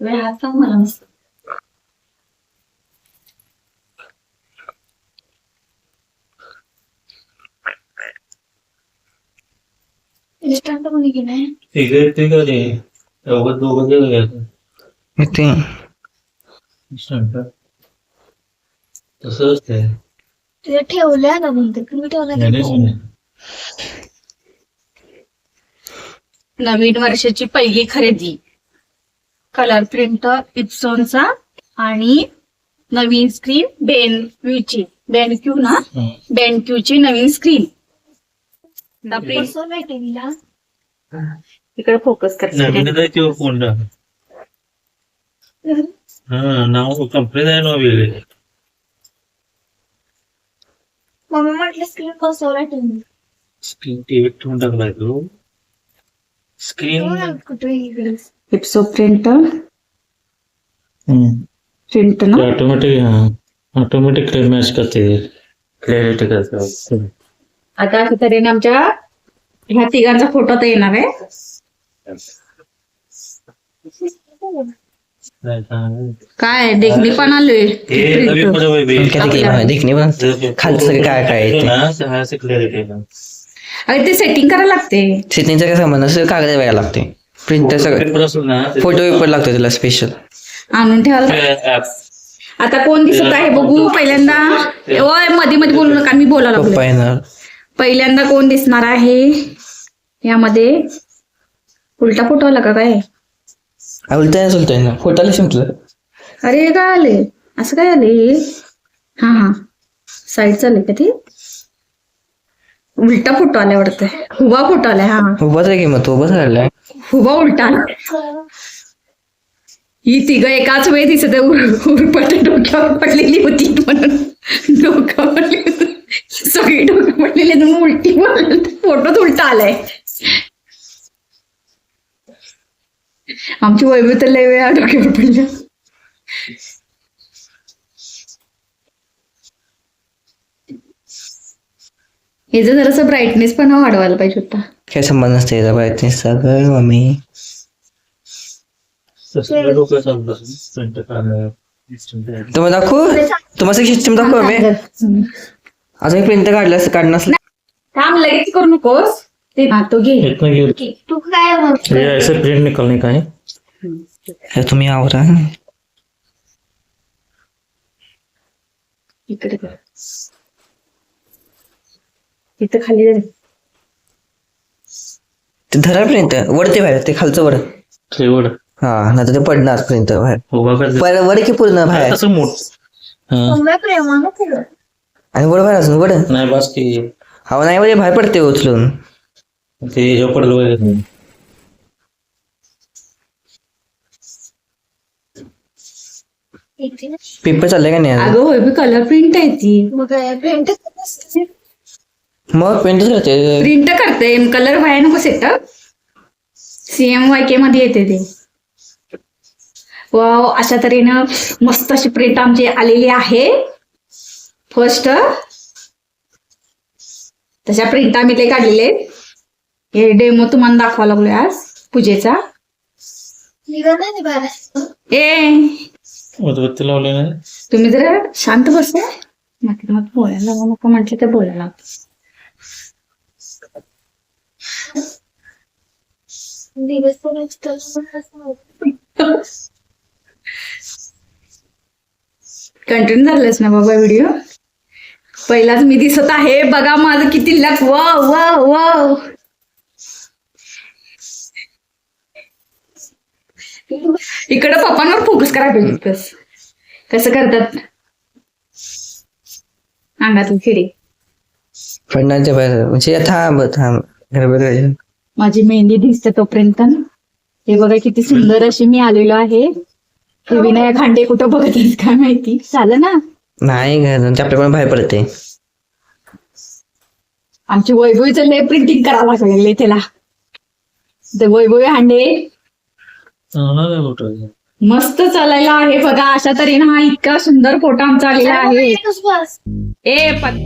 वेळ हात सांग मला मस्त इन्स्टंटमध्ये गेलाय. तिघे ते करे दोघं दोघं गेलं ते इन्स्टंट तसं असते तुझ्या ठेवल्या ना म्हणते तुम्ही ठेवल्या नवीन वर्षाची पहिली खरेदी. कलर प्रिंटर इप्सॉनचा आणि नवीन स्क्रीन बेन क्यूची बेन क्यू ना? बेन क्यूची नवीन स्क्रीन इकडे फोकस नवीन आहे ते फोन हा नाव कंपनी आहे नाव वेगळे. मम्मी म्हटलं स्क्रीन तुम्ही स्क्रीन टीव्ही. ठेवून टाकलाय तो. स्क्रीन इप्सो प्रिंटर प्रिंट ना? ऑटोमॅटिक हा. ऑटोमॅटिक मॅच करते. क्लॅरिटी करते. आता अशा तऱ्हेने आमच्या ह्या तिघांचा फोटो तर येणार आहे. काय देखणी पण आलोय हे. देखणे पण खालचं काय काय क्लॅरिटी अरे ते सेटिंग करायला लागते. सेटिंगचा काय संबंध? असं कागद वेळा लागते. प्रिंटर सगळं. पेपर असेल ना ते- फोटो पेपर लागतो त्याला स्पेशल आणून ठेवायला ते app. आता कोण दिसत आहे बघू पहिल्यांदा. ओयमध्ये मध्ये बोलू नका मी बोलायला पप्पा. येणार. पहिल्यांदा कोण दिसणार आहे? यामध्ये. उलटा फोटो आला का काय? उलटा आहे चलतोय ना. फोटोला अरे काय आले? असं काय आले? हा हा. साईड चालले का ते? उलटा फोटो आलाय वाटतं हुबा फोटो आलाय हा. उभाच आहे की मग? तो उभाच हुबा उलटा ही तिघ एकाच वेळ दिसत आहे उर- उरपट डोक्यावर पडलेली होती म्हणून. डोकं पडली होती. सगळी डोकं पडलेली आहेत, मग उलटी फोटोच उलटा आलाय आमची वैभव तर लय वेळा डोक्यावर पडल्या याचं जरासं ब्राईटनेस पण वाढवायला पाहिजे होता. काय संबंध नसते याचा ब्राईटनेस सगळं मम्मी. तुम्हाला दाखवू? तुम्हाला सिस्टम दाखवू मी अजून प्रिंटर काढलं असं काढणं असलं. थांब लगेच करू नकोस. ते तो घे. इतना घेऊ. तू काय ये ऐसे प्रिंट निकलने का है हे तुम्ही आवरा. इकडे इथं खाली ते धरा प्रिंटर वडते बाहेर ते खालचं वड. हा नाही ते पडणार प्रिंटर बाहेर. उभा कर. पर वड की पूर्ण बाहेर? तसं मोठ. हा. प्रेमानं आणि वड बाहेर असून वड? नाही बस की. हवा नाही म्हणजे बाहेर पडते उचलून. ते हे पडलं पेपर चाललंय का नाही अजून? अगं होय कलर प्रिंट आहे ती. मग प्रिंटच करते प्रिंट करते. कलर व्हाय नको सेटअप सीएम वाय के मध्ये येते ते. वाव अशा तऱ्हेनं मस्त अशी प्रिंट आमची आलेली आहे. फर्स्ट तशा प्रिंट आम्ही ते काढलेले. आहेत. हे डेमो तुम्हाला दाखवा लागलोय आज पूजेचा. ए. उदबत्ती लावले ना तुम्ही जरा शांत बसा. बाकी मग बोलायला नको म्हटलं तर बोलायला लावतो. कंटिन्यू झालंच ना बाबा व्हिडिओ पहिलाच मी दिसत आहे. बघा माझं किती लक वा वा वा इकडं पप्पांवर फोकस करायला पाहिजे कसं करतात? अंगातून खिडे. पडण्याच्या बाहेर. म्हणजे थांब थांब. माझी मेहंदी दिसते तोपर्यंत. हे बघा किती सुंदर अशी मी आलेलो आहे. हे विनायक खांडे कुठं बघत आहेत काय माहिती? झालं ना? नाही घरातून ते आपल्याकडून बाहेर पडते आमची वैभवीचं लय प्रिंटिंग करावं लागलेलं त्याला. ते वैभवी हांडे. मस्त चालायला आहे बघा. अशा तऱ्हेने हा इतका सुंदर फोटो आमचा आलेला आहे. ए पण